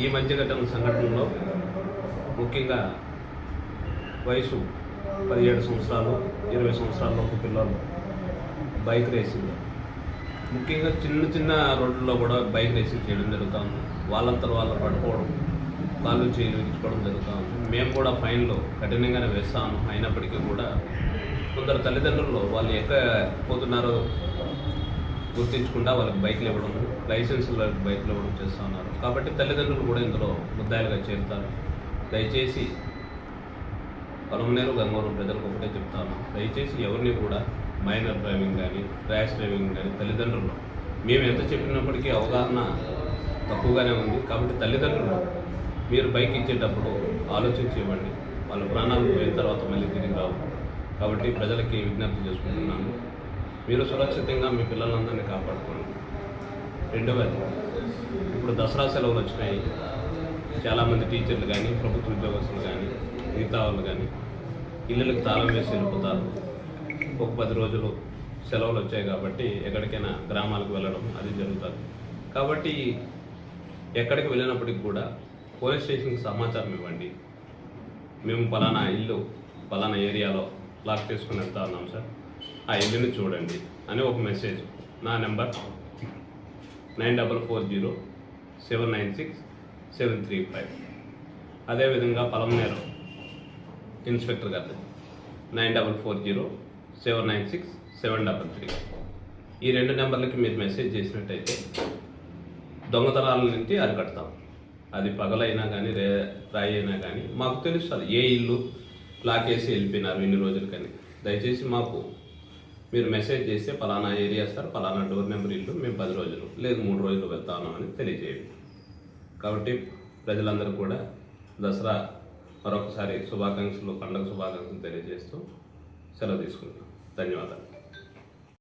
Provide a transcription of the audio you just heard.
ఈ మధ్య ఘటన సంఘటనలో ముఖ్యంగా వయసు పదిహేడు సంవత్సరాలు ఇరవై సంవత్సరాలలోపు పిల్లలు బైక్ రేసింగ్. ముఖ్యంగా చిన్న చిన్న రోడ్లలో కూడా బైక్ రేసింగ్ చేయడం జరుగుతూ ఉంది వాళ్ళంతా వాళ్ళు పడుకోవడం కాళ్ళు చేయలు విరుచుకోవడం జరుగుతూ ఉంది మేము కూడా ఫైన్లు కఠినంగానే వేస్తాము. అయినప్పటికీ కూడా కొందరు తల్లిదండ్రులు వాళ్ళు ఎక్కడ పోతున్నారో గుర్తించకుండా వాళ్ళకి బైక్లు ఇవ్వడం లైసెన్స్ బైక్లు ఇవ్వడం చేస్తూ ఉన్నారు. కాబట్టి తల్లిదండ్రులు కూడా ఇందులో ముద్దాయిలుగా చేరుతారు. దయచేసి పొలంనేరు గంగవరం ప్రజలకు ఒకటే చెప్తాను దయచేసి ఎవరిని కూడా మైనర్ డ్రైవింగ్ కానీ ర్యాష్ డ్రైవింగ్ కానీ తల్లిదండ్రులు మేము ఎంత చెప్పినప్పటికీ అవగాహన తక్కువగానే ఉంది. కాబట్టి తల్లిదండ్రులు మీరు బైక్ ఇచ్చేటప్పుడు ఆలోచించి ఇవ్వండి వాళ్ళ ప్రాణాలు పోయిన తర్వాత మళ్ళీ తిరిగి రావు కాబట్టి ప్రజలకి విజ్ఞప్తి చేసుకుంటున్నాను. మీరు సురక్షితంగా మీ పిల్లలందరినీ కాపాడుకోండి. రెండవది ఇప్పుడు దసరా సెలవులు వచ్చినాయి. చాలామంది టీచర్లు కానీ ప్రభుత్వ ఉద్యోగస్తులు కానీ మిగతా వాళ్ళు కానీ ఇళ్ళకి తాళం వేసి వెళ్ళిపోతారు. ఒక పది రోజులు సెలవులు వచ్చాయి కాబట్టి ఎక్కడికైనా గ్రామాలకు వెళ్ళడం అది జరుగుతుంది కాబట్టి ఎక్కడికి వెళ్ళినప్పటికి కూడా పోలీస్ స్టేషన్కి సమాచారం ఇవ్వండి. మేము పలానా ఇల్లు పలానా ఏరియాలో లాక్ చేసుకుని వెళ్తా ఉన్నాం సార్. ఆ ఇల్లుని చూడండి అని ఒక మెసేజ్. నా number nine double four zero seven nine six seven three five. అదేవిధంగా పలమనేరు ఇన్స్పెక్టర్ గారి nine double four zero seven nine six seven double three. ఈ రెండు నెంబర్లకి మీరు మెసేజ్ చేసినట్టయితే దొంగతనాల నుంచి అరికడతాం. అది పగలైనా కానీ రే రాయి అయినా కానీ మాకు తెలుస్తుంది ఏ ఇల్లు. లాకేసి వెళ్ళిపోయినారు ఇన్ని రోజులు కానీ దయచేసి మాకు మీరు మెసేజ్ చేస్తే పలానా ఏరియా సార్ పలానా డోర్ నెంబర్ ఇల్లు మేము పది రోజులు లేదు మూడు రోజులు వెళ్తాను అని తెలియజేయండి. కాబట్టి ప్రజలందరూ కూడా దసరా మరొకసారి శుభాకాంక్షలు పండుగ శుభాకాంక్షలు తెలియజేస్తూ సెలవు తీసుకుంటాం ధన్యవాదాలు.